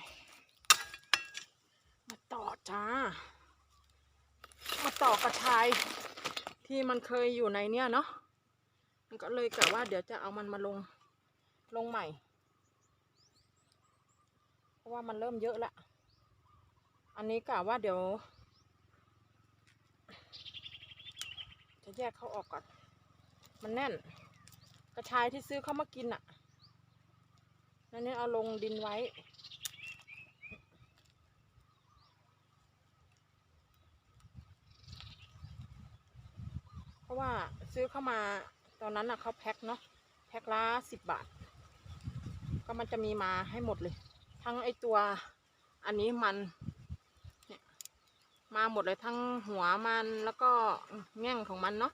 ยมาต่อจ้า มาต่อกระชายที่มันเคยอยู่ในเนี้ยเนาะ มันก็เลยกะว่าเดี๋ยวจะเอามันมาลงลงใหม่ เพราะว่ามันเริ่มเยอะละ อันนี้กะว่าเดี๋ยว จะแยกเขาออกก่อน มันแน่น กระชายที่ซื้อเข้ามากินอะนั่นนี่เอาลงดินไว้ ราะว่าซื้อเข้ามาตอนนั้นน่ะเขาแพ็คเนาะแพ็คละสิบบาท ก็มันจะมีมาให้หมดเลย ทั้งไอตัวอันนี้มันเนี่ยมาหมดเลยทั้งหัวมันแล้วก็แง่งของมันเนาะ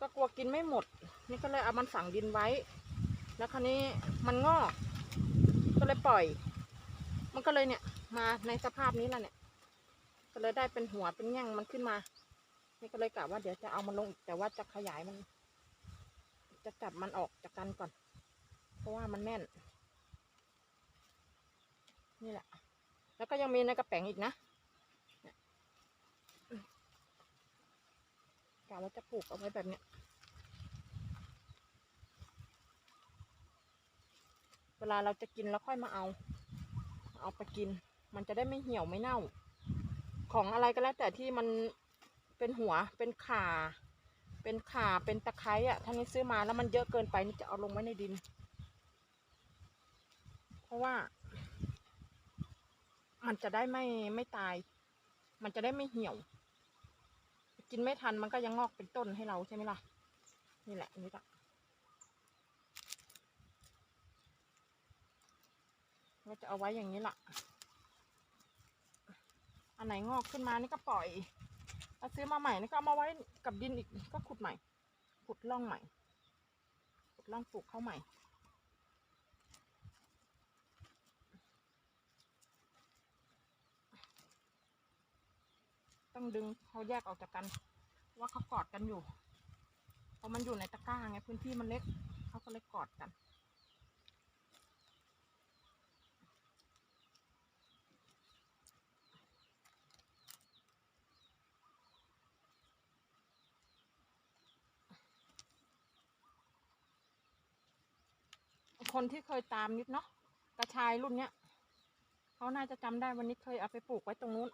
ก็กลัวกินไม่หมด นี่ก็เลยเอามันฝังดินไว้ แล้วคราวนี้มันงอกก็เลยปล่อย มันก็เลยเนี่ยมาในสภาพนี้แหละเนี่ยก็เลยได้เป็นหัวเป็นแง่งมันขึ้นมา นี่ก็เลยกะว่าเดี๋ยวจะเอามันลงอีกแต่ว่าจะขยายมัน จะจับมันออกจากกันก่อน เพราะว่ามันแน่น นี่แหละ แล้วก็ยังมีในกระแป๋งอีกนะกะว่าจะปลูกเอาไว้แบบเนี้ย เวลาเราจะกินแล้วค่อยมาเอา เอาไปกิน มันจะได้ไม่เหี่ยวไม่เน่า ของอะไรก็แล้วแต่ที่มัน เป็นหัวเป็นข่าเป็นข่าเป็นตะไคร้อะถ้านี้ซื้อมาแล้วมันเยอะเกินไปนี่จะเอาลงไว้ในดิน เพราะว่า มันจะได้ไม่ไม่ตาย มันจะได้ไม่เหี่ยว กินไม่ทันมันก็ยังงอกเป็นต้นให้เราใช่ไหมล่ะ นี่แหละนี่แหละเราจะเอาไว้อย่างนี้ล่ะ อันไหนงอกขึ้นมานี่ก็ปล่อย เอาซื้อมาใหม่นี่ก็เอามาไว้กับดินอีกก็ขุดใหม่ ขุดร่องใหม่ ขุดร่องปลูกเข้าใหม่ ต้องดึงเขาแยกออกจากกันว่าเขากอดกันอยู่เพราะมันอยู่ในตะกร้าไงพื้นที่มันเล็กเขาก็เลยกอดกัน คนที่เคยตามนิดเนาะกระชายรุ่นเนี้ยเขาน่าจะจำได้วันนี้เคยเอาไปปลูกไว้ตรงนู้น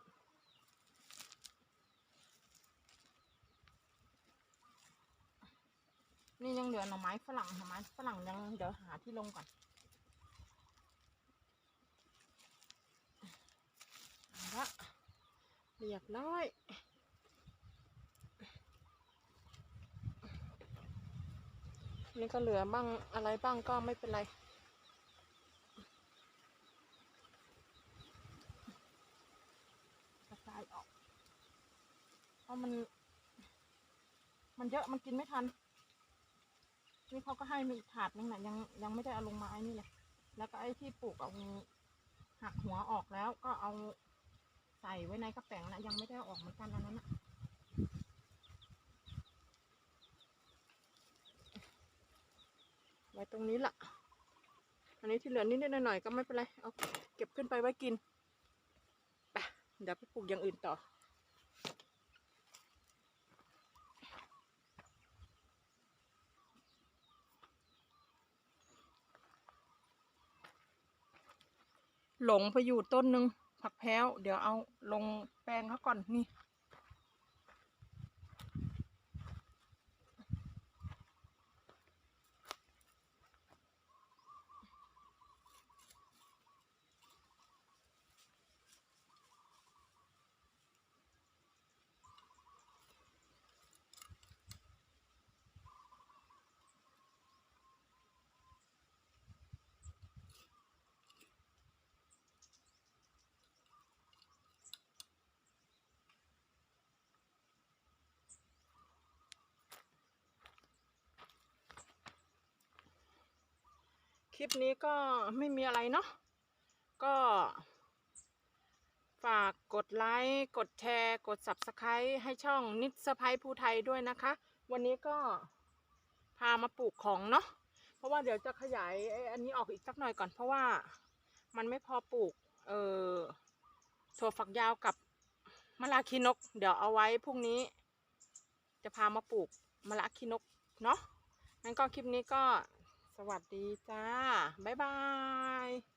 นี่ยังเหลือหน่อไม้ฝรั่งหน่อไม้ฝรั่งยังเดี๋ยวหาที่ลงก่อนเอาละเรียบร้อย นี่ก็เหลือบ้างอะไรบ้างก็ไม่เป็นไร กระจายออก เพราะมัน มันเยอะมันกินไม่ทัน นี่เขาก็ให้มีถาดนึงนะยังยังไม่ได้เอาลงมาไอ้นี่เลย แล้วก็ไอ้ที่ปลูกเอาหักหัวออกแล้วก็เอาใส่ไว้ในกระแป๋งนะยังไม่ได้อออกเหมือนกันอันนั้นนะ ว้ตรงนี้ละอันนี้ที่เหลือนิดๆหน่อยๆก็ไม่เป็นไร เอาเก็บขึ้นไปไว้กินไปเดี๋ยวไปปลูกอย่างอื่นต่อ หลงไปอยู่ต้นหนึ่งผักแพ้ว เดี๋ยวเอาลงแปลงเขาก่อนนี่ ลิปนี้ก็ไม่มีอะไรเนาะก็ ฝากกดไลค์กดแชร์ กด Subscribe ให้ช่องนิดสไพภูไทยด้วยนะคะ วันนี้ก็พามาปลูกของเนาะเพราะว่าเดี๋ยวจะขยายไออันนี้ออกอีกสักหน่อยก่อน เพราะว่ามันไม่พอปลูก เออถั่วฝักยาวกับมะลาคีนก เดี๋ยวเอาไว้พรุ่งนี้ จะพามาปลูกมะลาคีนกเนาะงั้นก็คลิปนี้ก็ สวัสดีจ้า บ๊ายบาย